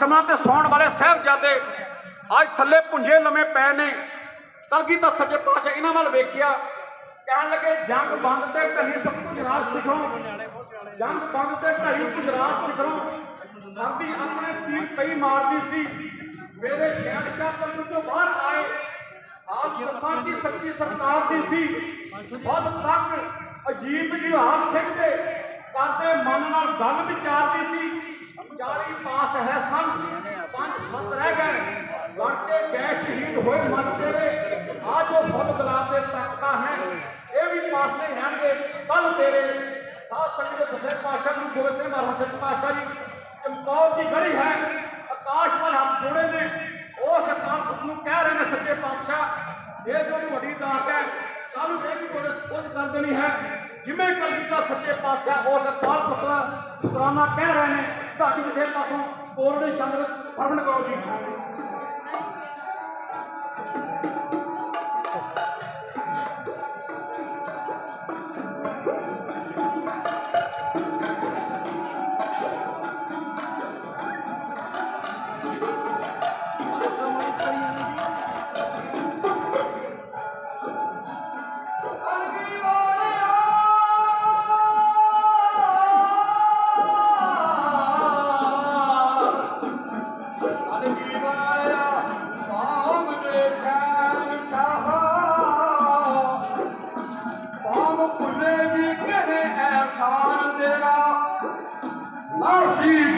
ਹਾਕਮਾਂ ਤੇ ਸੌਣ ਵਾਲੇ ਸਹਿਬਜ਼ਾਦੇ ਅੱਜ ਥੱਲੇ ਪੁੰਜੇ ਲੰਮੇ ਪਏ ਨੇ ਤਲਕੀ ਤਾਂ ਸੱਜੇ ਪਾਸੇ ਇਹਨਾਂ ਵੱਲ ਵੇਖਿਆ ਕਹਿਣ ਲੱਗੇ ਜੰਗ ਬੰਦ ਤੇ ਢਲੀ ਸਭ ਤੋਂ ਗੁਜਰਾਤ ਸਿਖੋ ਜੰਗ ਬੰਦ ਤੇ ਢਲੀ ਗੁਜਰਾਤ ਸਿਖੋ ਸਾਡੀ ਆਪਣੇ ਤੀਰ ਕਈ ਮਾਰਦੀ ਸੀ ਮੇਰੇ ਸ਼ਹਿਨशाह ਪੰਨੂ ਤੋਂ ਬਾਹਰ ਆਏ ਆਪ ਜਫਾਂ ਦੀ ਸੱਚੀ ਸਰਕਾਰ ਦੀ ਸੀ ਬਹੁਤ ਤੱਕ ਅਜੀਤ ਜੀ ਹਾਰ ਸਿੰਘ ਦੇ ਕਰਦੇ ਮਨ ਨਾਲ ਗੱਲ ਵਿਚਾਰਦੀ ਸੀ 40 ਪਾਸ ਹੈ ਸਨ ਪੰਜ ਸੰਤ ਰਹਿ ਗਏ ਲੜ ਕੇ ਗਏ ਸ਼ਹੀਦ ਹੋਏ ਮਨ ਤੇਰੇ ਆ ਜੋ ਫੁੱਲ ਗੁਲਾਬ ਦੇ ਤਖਤਾ ਹੈ ਇਹ ਵੀ ਪਾਸ ਨਹੀਂ ਰਹਿਣਗੇ ਕੱਲ ਤੇਰੇ ਸਾਧ ਸੰਗਤ ਦੇ ਪਾਸ਼ਾ ਨੂੰ ਗੋਬਿੰਦ ਸਿੰਘ ਹਰਸਿੱਖ ਪਾਸ਼ਾ ਜੀ ਚਮਕੌਰ ਦੀ ਗੜੀ ਹੈ ਆਕਾਸ਼ ਪਰ ਹੱਥ ਜੋੜੇ ਨੇ ਉਸ ਅਕਾਂਤ ਨੂੰ ਕਹਿ ਰਹੇ ਨੇ ਸੱਚੇ ਪਾਤਸ਼ਾਹ ਇਹ ਜੋ ਤੁਹਾਡੀ ਦਾਤ ਹੈ ਕੱਲ ਨੂੰ ਇਹ ਵੀ ਤੁਹਾਡੇ ਖੁਦ ਕਰ ਦੇਣੀ ਹੈ ਜਿਵੇਂ ਕਲਗੀ ਦਾ ਸੱਚੇ ਪਾਤਸ਼ਾਹ ਉਸ ਅਕਾਲ ਪੁਰਖ ਦਾ ਸ਼ੁਕਰਾਨਾ ਕਹਿ ਰਹੇ ਨੇ ਤੁਹਾਡੀ ਵਿਦੇਸ਼ ਪਾਸੋਂ ਬੋਰਡ ਸ਼ਬਦ ਸਰਵਣ ਕਰੋ ਜੀ na vida.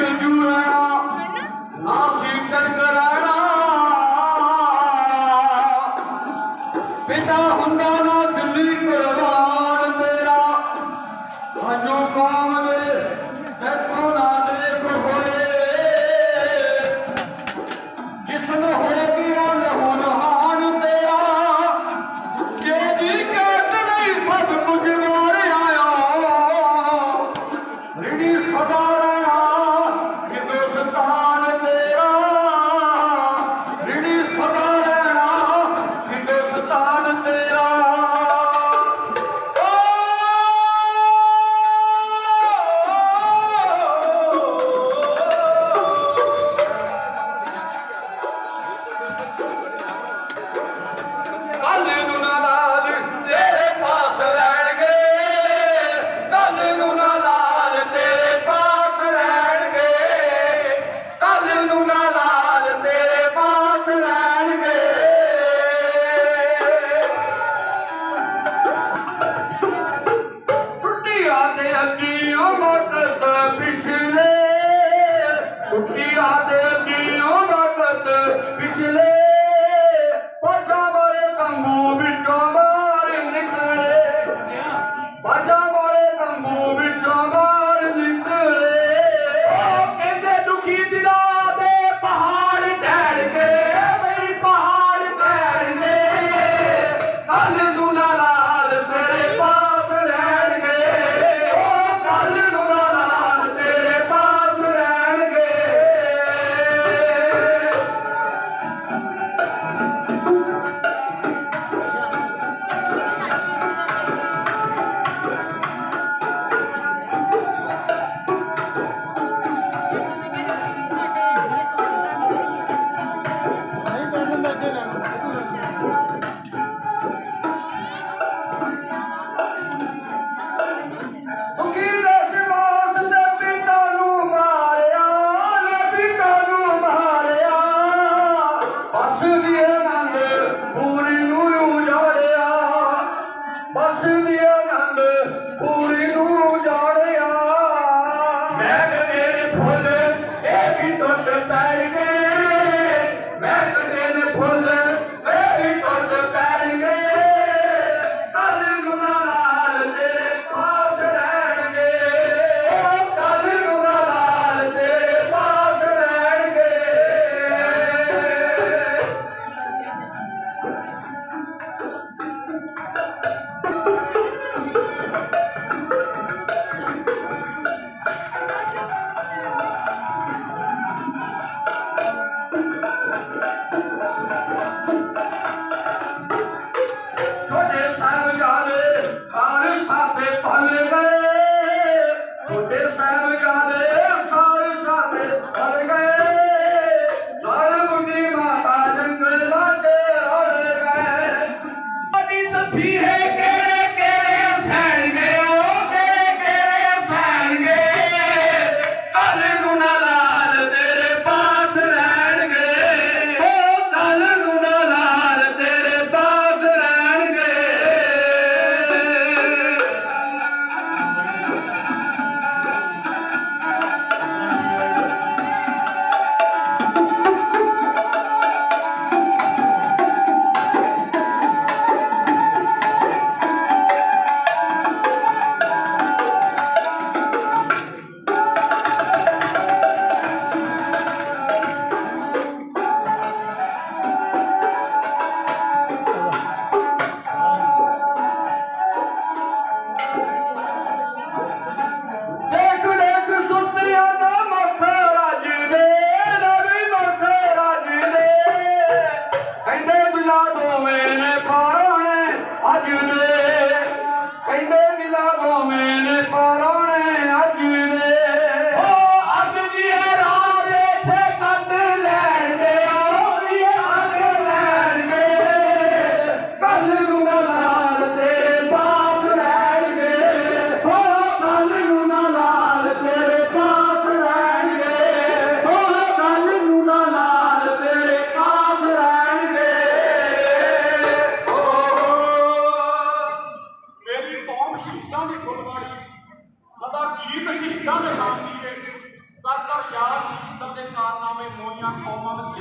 محمد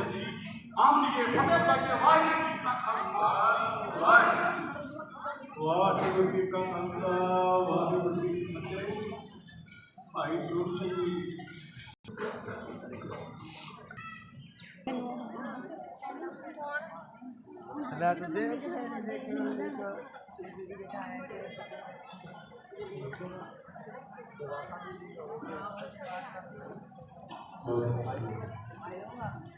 ہم یہ جی جی فتح واحد Thank you.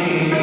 Amen.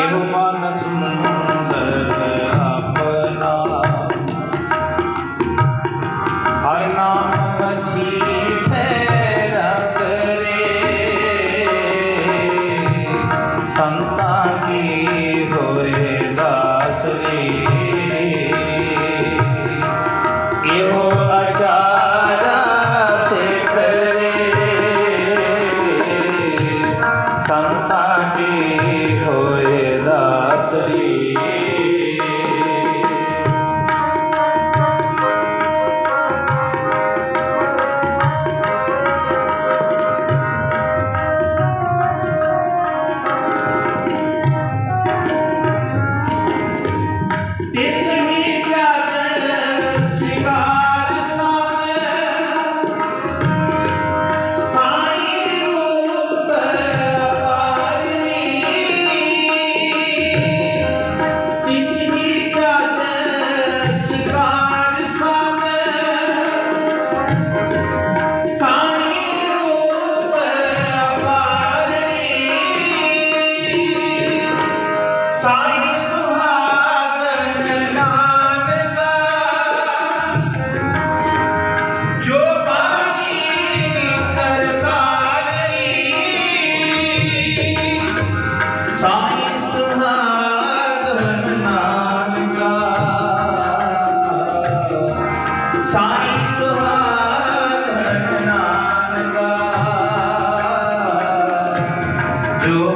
एवं This Yo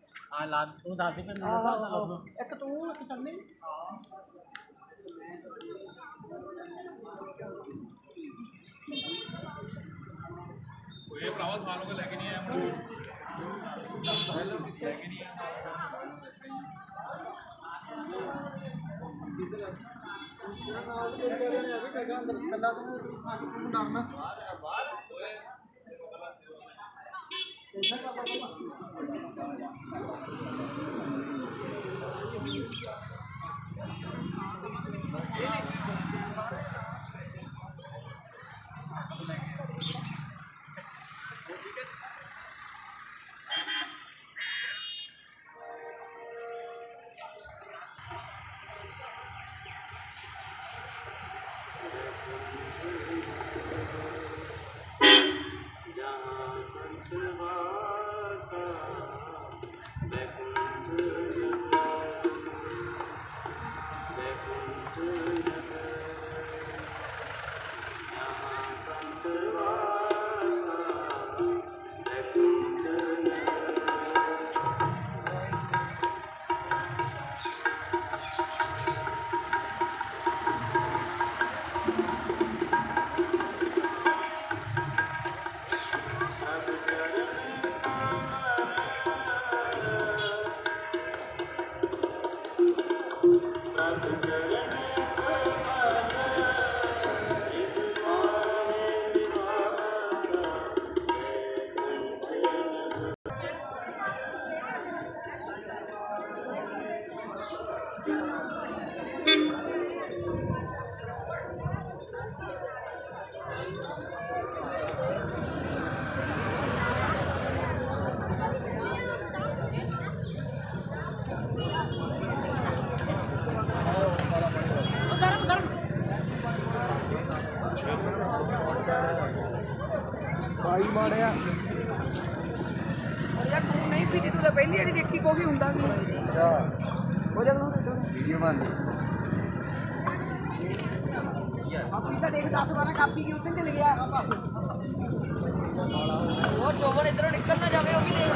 ਆ ਲਾ ਤੂੰ ਦੱਸ ਦੇ ਮੈਨੂੰ ਦੱਸ ਲਾ ਲਓ। ਇੱਕ ਤੂੰ ਇੱਕ ਥੱਲੇ ये भरावा सालों का लेके नहीं आया मुझे ਕੱਲਾ ਤੂੰ ਸਾਡੀ ਤੂੰ ਡਰਨਾ Thank you. इधर निकलना जाके अभी नहीं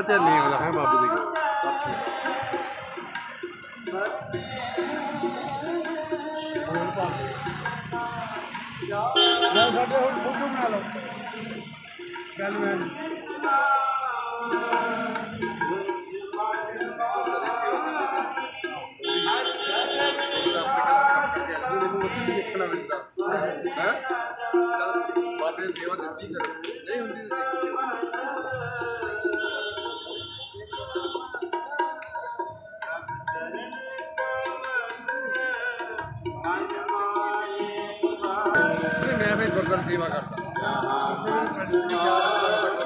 نہیں ہاں ہاں۔ بابے بنا لوپی دیکھنا پہلے بابے کی سیو دیتی سیوا کرتا